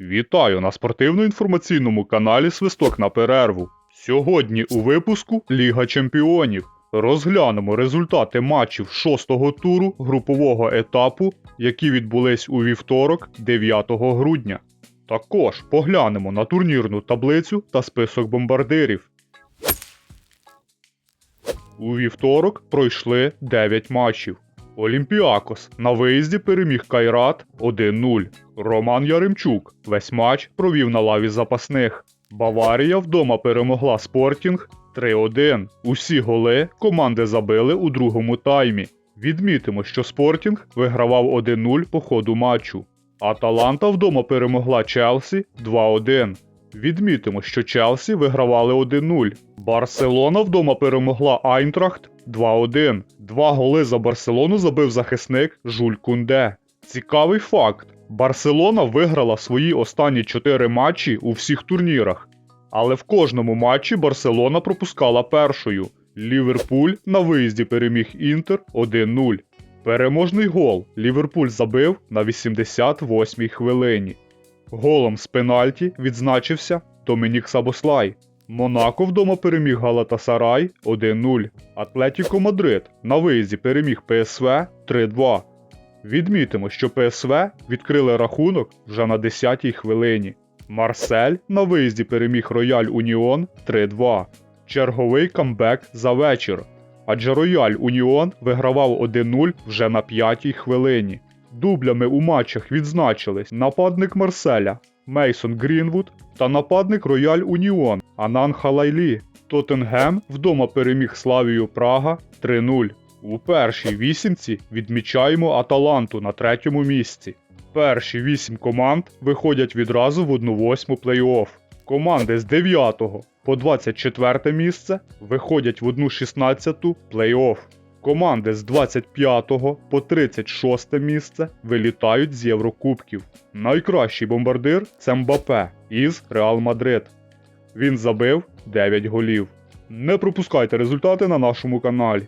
Вітаю на спортивно-інформаційному каналі Свисток на перерву. Сьогодні у випуску Ліга Чемпіонів. Розглянемо результати матчів шостого туру групового етапу, які відбулись у вівторок, 9 грудня. Також поглянемо на турнірну таблицю та список бомбардирів. У вівторок пройшли 9 матчів. Олімпіакос на виїзді переміг Кайрат 1-0. Роман Яремчук весь матч провів на лаві запасних. Баварія вдома перемогла Спортінг 3-1. Усі голи команди забили у другому таймі. Відмітимо, що Спортінг вигравав 1-0 по ходу матчу. Аталанта вдома перемогла Челсі 2-1. Відмітимо, що Челсі вигравали 1-0. Барселона вдома перемогла Айнтрахт 2-1. Два голи за Барселону забив захисник Жуль Кунде. Цікавий факт: Барселона виграла свої останні 4 матчі у всіх турнірах. Але в кожному матчі Барселона пропускала першою. Ліверпуль на виїзді переміг Інтер 1-0. Переможний гол Ліверпуль забив на 88-й хвилині. Голом з пенальті відзначився Домінік Сабослай. Монако вдома переміг Галатасарай 1-0. Атлетіко Мадрид на виїзді переміг ПСВ 3-2. Відмітимо, що ПСВ відкрили рахунок вже на 10-й хвилині. Марсель на виїзді переміг Рояль Уніон 3-2. Черговий камбек за вечір. Адже Рояль Уніон вигравав 1-0 вже на 5-й хвилині. Дублями у матчах відзначились нападник Марселя Мейсон Грінвуд та нападник Рояль Уніон Анан Халайлі. Тоттенгем вдома переміг Славію Прага 3-0. У першій вісімці відмічаємо Аталанту на третьому місці. Перші вісім команд виходять відразу в 1-8 плей-офф. Команди з 9 по 24 місце виходять в 1-16 плей-офф. Команди з 25 по 36 місце вилітають з Єврокубків. Найкращий бомбардир це Мбапе із Реал Мадрид. Він забив 9 голів. Не пропускайте результати на нашому каналі.